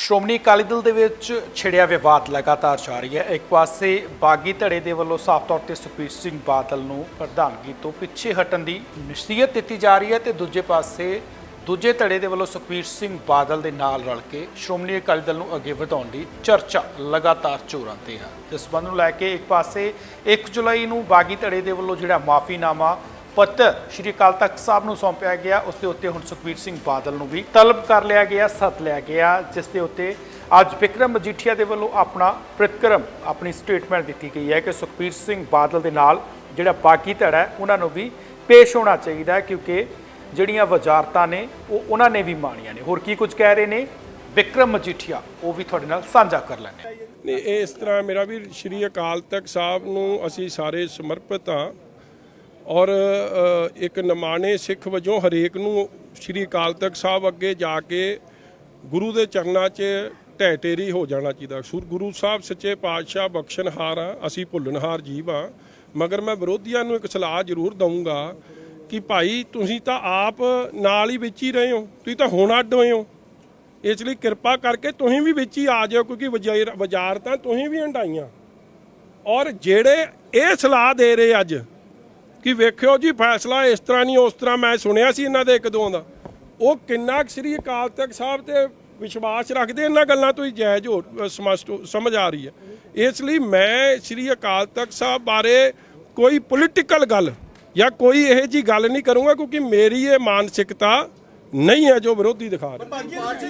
ਸ਼੍ਰੋਮਣੀ ਅਕਾਲੀ ਦਲ ਦੇ ਵਿੱਚ ਛਿੜਿਆ ਵਿਵਾਦ ਲਗਾਤਾਰ ਜਾਰੀ ਹੈ। ਇੱਕ ਪਾਸੇ ਬਾਗੀ ਧੜੇ ਦੇ ਵੱਲੋਂ ਸਾਫ਼ ਤੌਰ ਤੇ ਸੁਖਬੀਰ ਸਿੰਘ ਬਾਦਲ ਨੂੰ ਪ੍ਰਧਾਨਗੀ ਤੋਂ ਪਿੱਛੇ ਹਟਣ ਦੀ ਨਸੀਹਤ ਦਿੱਤੀ ਜਾ ਰਹੀ ਹੈ ਤੇ ਦੂਜੇ ਪਾਸੇ ਦੂਜੇ ਧੜੇ ਦੇ ਵੱਲੋਂ ਸੁਖਬੀਰ ਸਿੰਘ ਬਾਦਲ ਦੇ ਨਾਲ ਰਲ ਕੇ ਸ਼੍ਰੋਮਣੀ ਅਕਾਲੀ ਦਲ ਨੂੰ ਅੱਗੇ ਵਧਾਉਣ ਦੀ ਚਰਚਾ ਲਗਾਤਾਰ ਚੋਰਾਂ ਤੇ ਹੈ। ਇਸ ਸੰਬੰਧ ਨੂੰ ਲੈ ਕੇ ਇੱਕ ਪਾਸੇ 1 ਜੁਲਾਈ ਨੂੰ ਬਾਗੀ ਧੜੇ ਦੇ ਵੱਲੋਂ ਜਿਹੜਾ ਮਾਫੀਨਾਮਾ ਪੱਤਰ ਸ਼੍ਰੀ ਅਕਾਲ ਤਖਤ ਸਾਹਿਬ ਨੂੰ ਸੌਂਪਿਆ ਗਿਆ, ਉਸ ਦੇ ਉੱਤੇ ਹੁਣ ਸੁਖਬੀਰ ਸਿੰਘ ਬਾਦਲ ਨੂੰ ਵੀ ਤਲਬ ਕਰ ਲਿਆ ਗਿਆ, ਸੱਦ ਲਿਆ ਗਿਆ, ਜਿਸ ਦੇ ਉੱਤੇ ਅੱਜ ਵਿਕਰਮ ਮਜੀਠੀਆ ਦੇ ਵੱਲੋਂ ਆਪਣਾ ਪ੍ਰਤੀਕਰਮ, ਆਪਣੀ ਸਟੇਟਮੈਂਟ ਦਿੱਤੀ ਗਈ ਹੈ ਕਿ ਸੁਖਬੀਰ ਸਿੰਘ ਬਾਦਲ ਦੇ ਨਾਲ ਜਿਹੜਾ ਬਾਕੀ ਧੜਾ ਹੈ, ਉਹਨਾਂ ਨੂੰ ਵੀ ਪੇਸ਼ ਹੋਣਾ ਚਾਹੀਦਾ ਹੈ, ਕਿਉਂਕਿ ਜਿਹੜੀਆਂ ਵਜ਼ਾਰਤਾਂ ਨੇ, ਉਹ ਉਹਨਾਂ ਨੇ ਵੀ ਮਾਣੀਆਂ ਨੇ। ਹੋਰ ਕੀ ਕੁਝ ਕਹਿ ਰਹੇ ਨੇ? ਵਿਕਰਮ ਮਜੀਠੀਆ, ਉਹ ਵੀ ਤੁਹਾਡੇ ਨਾਲ ਸਾਂਝਾ ਕਰ ਲੈਣੇ ਨਹੀਂ ਇਸ ਤਰ੍ਹਾਂ ਮੇਰਾ ਵੀ ਸ਼੍ਰੀ ਅਕਾਲ ਤਖਤ ਸਾਹਿਬ ਨੂੰ ਅਸੀਂ ਸਾਰੇ ਸਮਰਪਿਤ ਹਾਂ। ਔਰ ਇੱਕ ਨਿਮਾਣੇ ਸਿੱਖ ਵਜੋਂ ਹਰੇਕ ਨੂੰ ਸ਼੍ਰੀ ਅਕਾਲ ਤਖਤ ਸਾਹਿਬ ਅੱਗੇ ਜਾ ਕੇ ਗੁਰੂ ਦੇ ਚਰਨਾਂ 'ਚ ਢਹਿ ਟੇਰੀ ਹੋ ਜਾਣਾ ਚਾਹੀਦਾ। ਸੁਰ ਗੁਰੂ ਸਾਹਿਬ ਸੱਚੇ ਪਾਤਸ਼ਾਹ ਬਖਸ਼ਣਹਾਰ ਆ, ਅਸੀਂ ਭੁੱਲਣਹਾਰ ਜੀਵ ਆ। ਮਗਰ ਮੈਂ ਵਿਰੋਧੀਆਂ ਨੂੰ ਇੱਕ ਸਲਾਹ ਜ਼ਰੂਰ ਦਊਂਗਾ ਕਿ ਭਾਈ, ਤੁਸੀਂ ਤਾਂ ਆਪ ਨਾਲ ਹੀ ਵਿੱਚ ਹੀ ਰਹੇ ਹੋ, ਤੁਸੀਂ ਤਾਂ ਹੁਣ ਅੱਡ ਹੋਏ ਹੋ। ਇਸ ਲਈ ਕਿਰਪਾ ਕਰਕੇ ਤੁਸੀਂ ਵੀ ਵਿੱਚ ਹੀ ਆ ਜਾਓ ਕਿਉਂਕਿ ਵਜ਼ਾਰ ਵਜ਼ਾਰਤਾਂ ਤੁਸੀਂ ਵੀ ਹੰਡਾਈਆਂ ਔਰ ਜਿਹੜੇ ਇਹ ਸਲਾਹ ਦੇ ਰਹੇ ਅੱਜ ਕਿ ਵੇਖਿਓ ਜੀ, ਫੈਸਲਾ ਇਸ ਤਰ੍ਹਾਂ ਨਹੀਂ, ਉਸ ਤਰ੍ਹਾਂ ਮੈਂ ਸੁਣਿਆ ਸੀ ਇਹਨਾਂ ਦੇ ਇੱਕ ਦੋ ਦਾ। ਉਹ ਕਿੰਨਾ ਕੁ ਸ੍ਰੀ ਅਕਾਲ ਤਖਤ ਸਾਹਿਬ ਤੇ ਵਿਸ਼ਵਾਸ ਰੱਖਦੇ ਇਹਨਾਂ ਗੱਲਾਂ ਤੋਂ ਹੀ ਜਾਇਜ਼ ਹੋ ਸਮਝ- ਸਮਝ ਆ ਰਹੀ ਹੈ। ਇਸ ਲਈ ਮੈਂ ਸ੍ਰੀ ਅਕਾਲ ਤਖਤ ਸਾਹਿਬ ਬਾਰੇ ਕੋਈ ਪੋਲੀਟੀਕਲ ਗੱਲ ਜਾਂ ਕੋਈ ਇਹੋ ਜੀ ਗੱਲ ਨਹੀਂ ਕਰੂੰਗਾ, ਕਿਉਂਕਿ ਮੇਰੀ ਇਹ ਮਾਨਸਿਕਤਾ ਨਹੀਂ ਹੈ ਜੋ ਵਿਰੋਧੀ ਦਿਖਾ ਰਹੇ।